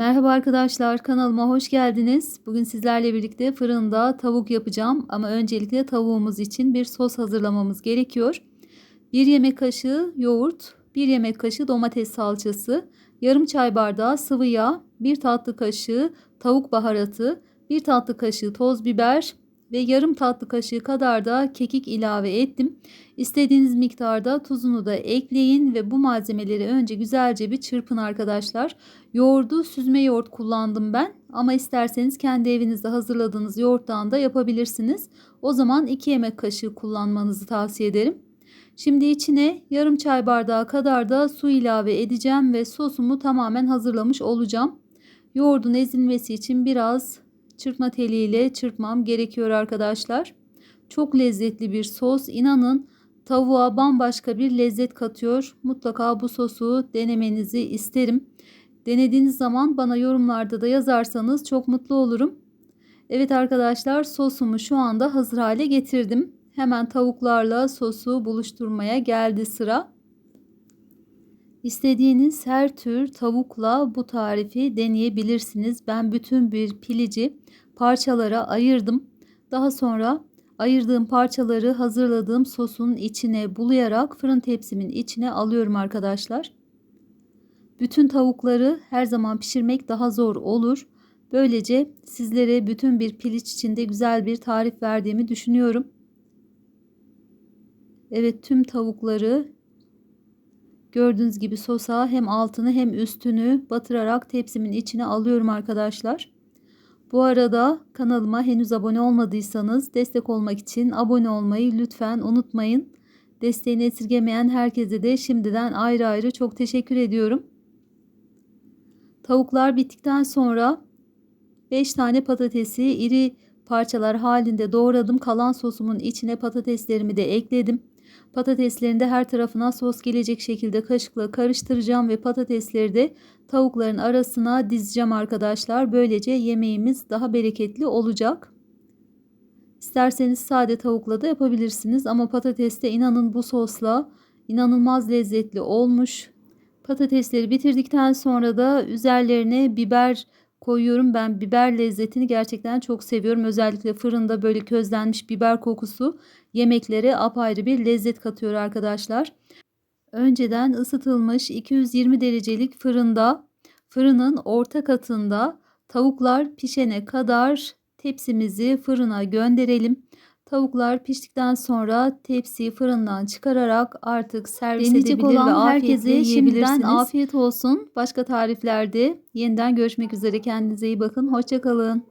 Merhaba arkadaşlar kanalıma hoş geldiniz. Bugün sizlerle birlikte fırında tavuk yapacağım ama öncelikle tavuğumuz için bir sos hazırlamamız gerekiyor. 1 yemek kaşığı yoğurt, 1 yemek kaşığı domates salçası, yarım çay bardağı sıvı yağ, 1 tatlı kaşığı tavuk baharatı, 1 tatlı kaşığı toz biber ve yarım tatlı kaşığı kadar da kekik ilave ettim. İstediğiniz miktarda tuzunu da ekleyin ve bu malzemeleri önce güzelce bir çırpın arkadaşlar. Yoğurdu süzme yoğurt kullandım ben ama isterseniz kendi evinizde hazırladığınız yoğurttan da yapabilirsiniz. O zaman 2 yemek kaşığı kullanmanızı tavsiye ederim. Şimdi içine yarım çay bardağı kadar da su ilave edeceğim ve sosumu tamamen hazırlamış olacağım. Yoğurdun ezilmesi için biraz çırpma teliyle çırpmam gerekiyor arkadaşlar. Çok lezzetli bir sos. İnanın tavuğa bambaşka bir lezzet katıyor. Mutlaka bu sosu denemenizi isterim. Denediğiniz zaman bana yorumlarda da yazarsanız çok mutlu olurum. Evet arkadaşlar sosumu şu anda hazır hale getirdim. Hemen tavuklarla sosu buluşturmaya geldi sıra. İstediğiniz her tür tavukla bu tarifi deneyebilirsiniz. Ben bütün bir pilici parçalara ayırdım. Daha sonra ayırdığım parçaları hazırladığım sosun içine bulayarak fırın tepsimin içine alıyorum arkadaşlar. Bütün tavukları her zaman pişirmek daha zor olur. Böylece sizlere bütün bir piliç içinde güzel bir tarif verdiğimi düşünüyorum. Evet tüm tavukları gördüğünüz gibi sosa hem altını hem üstünü batırarak tepsimin içine alıyorum arkadaşlar. Bu arada kanalıma henüz abone olmadıysanız destek olmak için abone olmayı lütfen unutmayın. Desteğini esirgemeyen herkese de şimdiden ayrı ayrı çok teşekkür ediyorum. Tavuklar bittikten sonra 5 tane patatesi iri parçalar halinde doğradım. Kalan sosumun içine patateslerimi de ekledim. Patateslerin de her tarafına sos gelecek şekilde kaşıkla karıştıracağım ve patatesleri de tavukların arasına dizeceğim arkadaşlar. Böylece yemeğimiz daha bereketli olacak. İsterseniz sade tavukla da yapabilirsiniz ama patateste inanın bu sosla inanılmaz lezzetli olmuş. Patatesleri bitirdikten sonra da üzerlerine biber koyuyorum. Ben biber lezzetini gerçekten çok seviyorum. Özellikle fırında böyle közlenmiş biber kokusu yemeklere apayrı bir lezzet katıyor arkadaşlar. Önceden ısıtılmış 220 derecelik fırında fırının orta katında tavuklar pişene kadar tepsimizi fırına gönderelim. Tavuklar piştikten sonra tepsiyi fırından çıkararak artık servis Deneyecek edebilir ve olan herkese herkese şimdiden afiyet olsun. Başka tariflerde yeniden görüşmek üzere. Kendinize iyi bakın. Hoşçakalın.